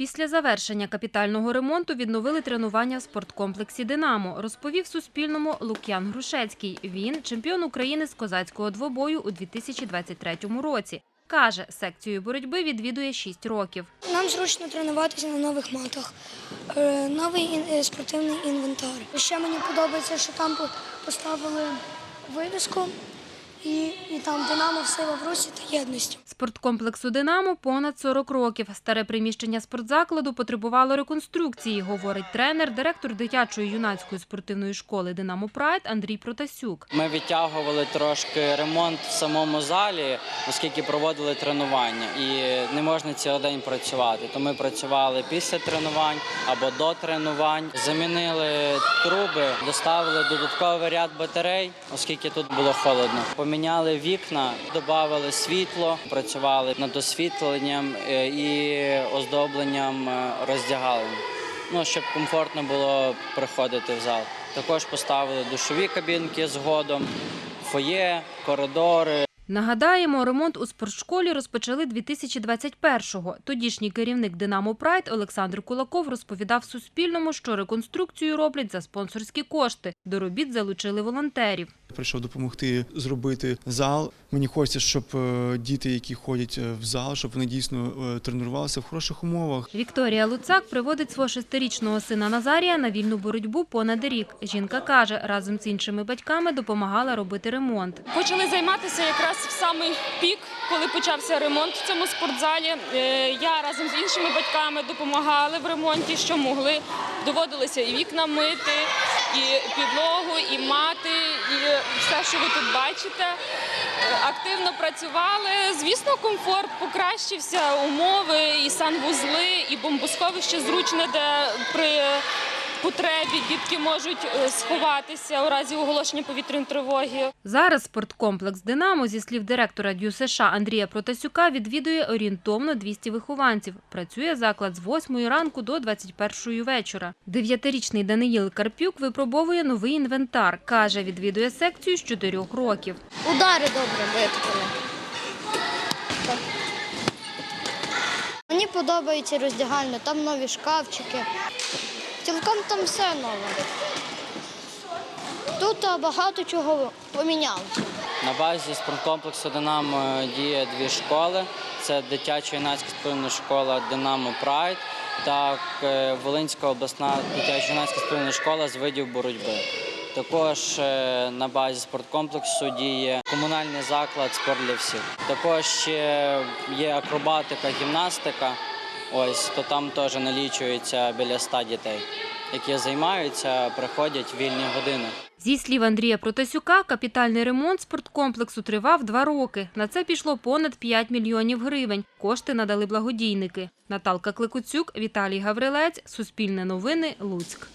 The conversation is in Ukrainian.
Після завершення капітального ремонту відновили тренування в спорткомплексі «Динамо», розповів Суспільному Лук'ян Грушецький. Він – чемпіон України з козацького двобою у 2023 році. Каже, секцію боротьби відвідує 6 років. Нам зручно тренуватися на нових матах, е, новий е, спортивний інвентар. Ще мені подобається, що там поставили вивіску і, і там Динамо сила в русі та єдності. Спорткомплексу «Динамо» понад 40 років. Старе приміщення спортзакладу потребувало реконструкції, говорить тренер, директор дитячої юнацької спортивної школи «Динамо Прайд» Андрій Протасюк. Ми відтягували трошки ремонт в самому залі, оскільки проводили тренування, і не можна цілий день працювати. То ми працювали після тренувань або до тренувань. Замінили труби, доставили додатковий ряд батарей, оскільки тут було холодно. Поміняли вікна, додали світло, працювали над освітленням е, і оздобленням е, роздягалень. Ну, щоб комфортно було приходити в зал. Також поставили душові кабінки згодом, фоє, коридори. Нагадаємо, ремонт у спортшколі розпочали 2021-го. Тодішній керівник «Динамо Прайд» Олександр Кулаков розповідав Суспільному, що реконструкцію роблять за спонсорські кошти. До робіт залучили волонтерів. Прийшов допомогти зробити зал. Мені хочеться, щоб е, діти, які ходять е, в зал, щоб вони дійсно е, тренувалися в хороших умовах. Вікторія Луцак приводить свого шестирічного сина Назарія на вільну боротьбу понад рік. Жінка каже, разом з іншими батьками допомагала робити ремонт. Почали займатися якраз в самий пік, коли почався ремонт в цьому спортзалі. Я разом з іншими батьками допомагали в ремонті, що могли. Доводилося і вікна мити, і підлогу, і мати, і все, що ви тут бачите. Активно працювали. Звісно, комфорт покращився, умови, і санвузли, і бомбосховище зручне, де при потребі дітки можуть е, сховатися у разі оголошення повітряної тривоги. Зараз спорткомплекс «Динамо», зі слів директора Дю США Андрія Протасюка, відвідує орієнтовно 200 вихованців. Працює заклад з 8 ранку до 21 вечора. Дев'ятирічний Даниїл Карпюк випробовує новий інвентар. Каже, відвідує секцію з 4 років. Удари добре виткали. Мені подобається роздягальня, там нові шкафчики. Цілком там все нове. Тут багато чого помінялося. На базі спорткомплексу Динамо діє дві школи: це дитяча юнацька спортивна школа Динамо Прайд та е, Волинська обласна дитяча юнацька спортивна школа з видів боротьби. Також е, на базі спорткомплексу діє комунальний заклад спорт для всіх. Також є акробатика, гімнастика. Ось то там теж налічується біля ста дітей, які займаються, приходять вільні години. Зі слів Андрія Протасюка, капітальний ремонт спорткомплексу тривав два роки. На це пішло понад 5 мільйонів гривень. Кошти надали благодійники. Наталка Кликуцюк, Віталій Гаврилець, Суспільне новини, Луцьк.